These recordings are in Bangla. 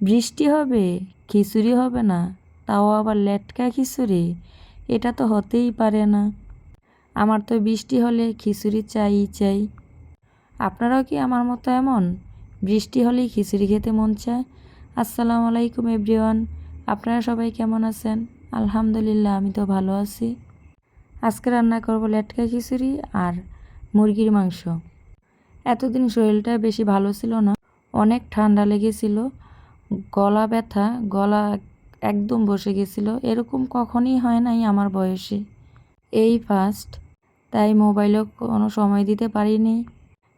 বৃষ্টি হবে, খিচুড়ি হবে না, তাও আবার লেটকা খিচুড়ি, এটা তো হতেই পারে না। আমার তো বৃষ্টি হলে খিচুড়ি চাই চাই। আপনারাও কি আমার মতো এমন? বৃষ্টি হলেই খিচুড়ি খেতে মন চায়? আসসালামু আলাইকুম এভরিওয়ান, আপনারা সবাই কেমন আছেন? আলহামদুলিল্লাহ, আমি তো ভালো আছি। আজকে রান্না করব লেটকা খিচুড়ি আর মুরগির মাংস। এতদিন শরীরটা বেশি ভালো ছিল না, অনেক ঠান্ডা লেগেছিল গলা ব্যথা, গলা একদম বসে গেছিল। এরকম কখনই হয় নাই আমার বয়সে। এই ফার্স্ট তাই মোবাইলেও কোনো সময় দিতে পারিনি,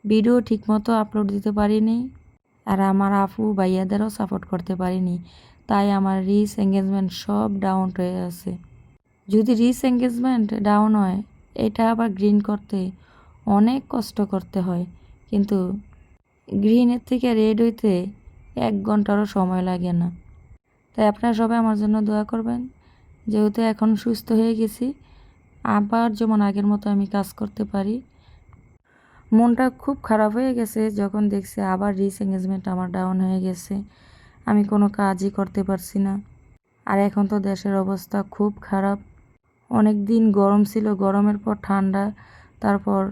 ভিডিও ঠিকমতো আপলোড দিতে পারিনি, আর আমার আপু ভাইয়াদেরও সাপোর্ট করতে পারিনি। তাই আমার রিস এঙ্গেজমেন্ট সব ডাউন হয়ে আছে। যদি রিস এঙ্গেজমেন্ট ডাউন হয়, এটা আবার গ্রিন করতে অনেক কষ্ট করতে হয়। কিন্তু গ্রিনের থেকে রেড হইতে এক ঘন্টারও সময় লাগে না। তাই আপনারা সবাই আমার জন্য দোয়া করবেন। যেহেতু এখন সুস্থ হয়ে গেছি, আবার যেমন আগের মতো আমি কাজ করতে পারি। মনটা খুব খারাপ হয়ে গেছে, যখন দেখছি আবার রিস এঙ্গেজমেন্ট আমার ডাউন হয়ে গেছে। আমি কোনো কাজই করতে পারছি না। আর এখন তো দেশের অবস্থা খুব খারাপ। অনেক দিন গরম ছিল, গরমের পর ঠান্ডা, তারপর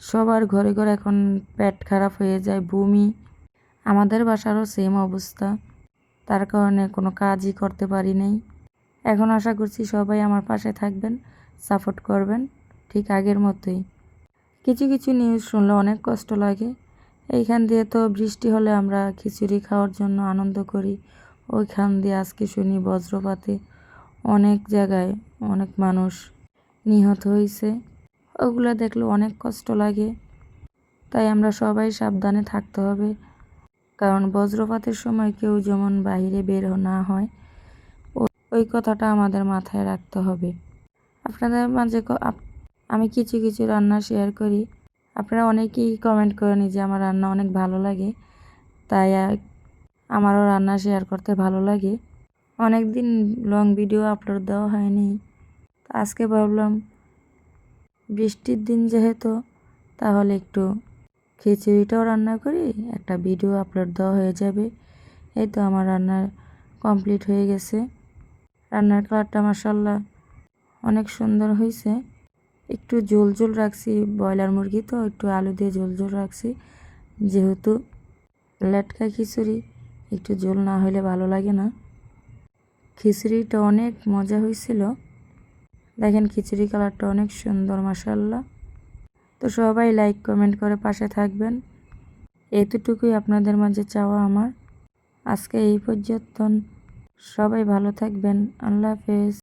সবার ঘরে ঘরে এখন পেট খারাপ হয়ে যায়, বমি। আমাদের বাসারও সেম অবস্থা। তার কারণে কোনো কাজই করতে পারি নাই। এখন আশা করছি সবাই আমার পাশে থাকবেন সাপোর্ট করবেন, ঠিক আগের মতোই। কিছু কিছু নিউজ শুনলে অনেক কষ্ট লাগে। এইখান দিয়ে তো বৃষ্টি হলে আমরা খিচুড়ি খাওয়ার জন্য আনন্দ করি। ওইখান দিয়ে আজকে শুনি বজ্রপাতে অনেক জায়গায় অনেক মানুষ নিহত হয়েছে ওগুলো দেখলে অনেক কষ্ট লাগে। তাই আমরা সবাই সাবধানে থাকতে হবে। কারণ বজ্রপাতের সময় কেউ যেমন বাইরে বের না হয় ওই কথাটা আমাদের মাথায় রাখতে হবে। আপনাদের মাঝে আমি কিছু কিছু রান্না শেয়ার করি। আপনারা অনেকেই কমেন্ট করেন যে আমার রান্না অনেক ভালো লাগে, তাই আমারও রান্না শেয়ার করতে ভালো লাগে। অনেক দিন লং ভিডিও আপলোড দেওয়া হয়নি। আজকে ভাবলাম, বৃষ্টির দিন যেহেতু, তাহলে একটু খিচুড়িটাও রান্না করি, একটা ভিডিও আপলোড দেওয়া হয়ে যাবে। এই তো আমার রান্না কমপ্লিট হয়ে গেছে। রান্নার কালারটা মাসাল্লাহ অনেক সুন্দর হয়েছে একটু ঝোল ঝোল রাখছি, ব্রয়লার মুরগি তো, একটু আলু দিয়ে ঝোল ঝোল রাখছি। যেহেতু লেটকা খিচুড়ি, একটু ঝোল না হলে ভালো লাগে না। খিচুড়িটা অনেক মজা হয়েছিল দেখেন খিচুড়ি কালারটা অনেক সুন্দর মাসাল্লাহ তো সবাই লাইক কমেন্ট করে পাশে থাকবেন। এতটুকুই আপনাদের মাঝে চাওয়া আমার। আজকে এই পর্যন্ত সবাই ভালো থাকবেন। আল্লাহ হাফেজ।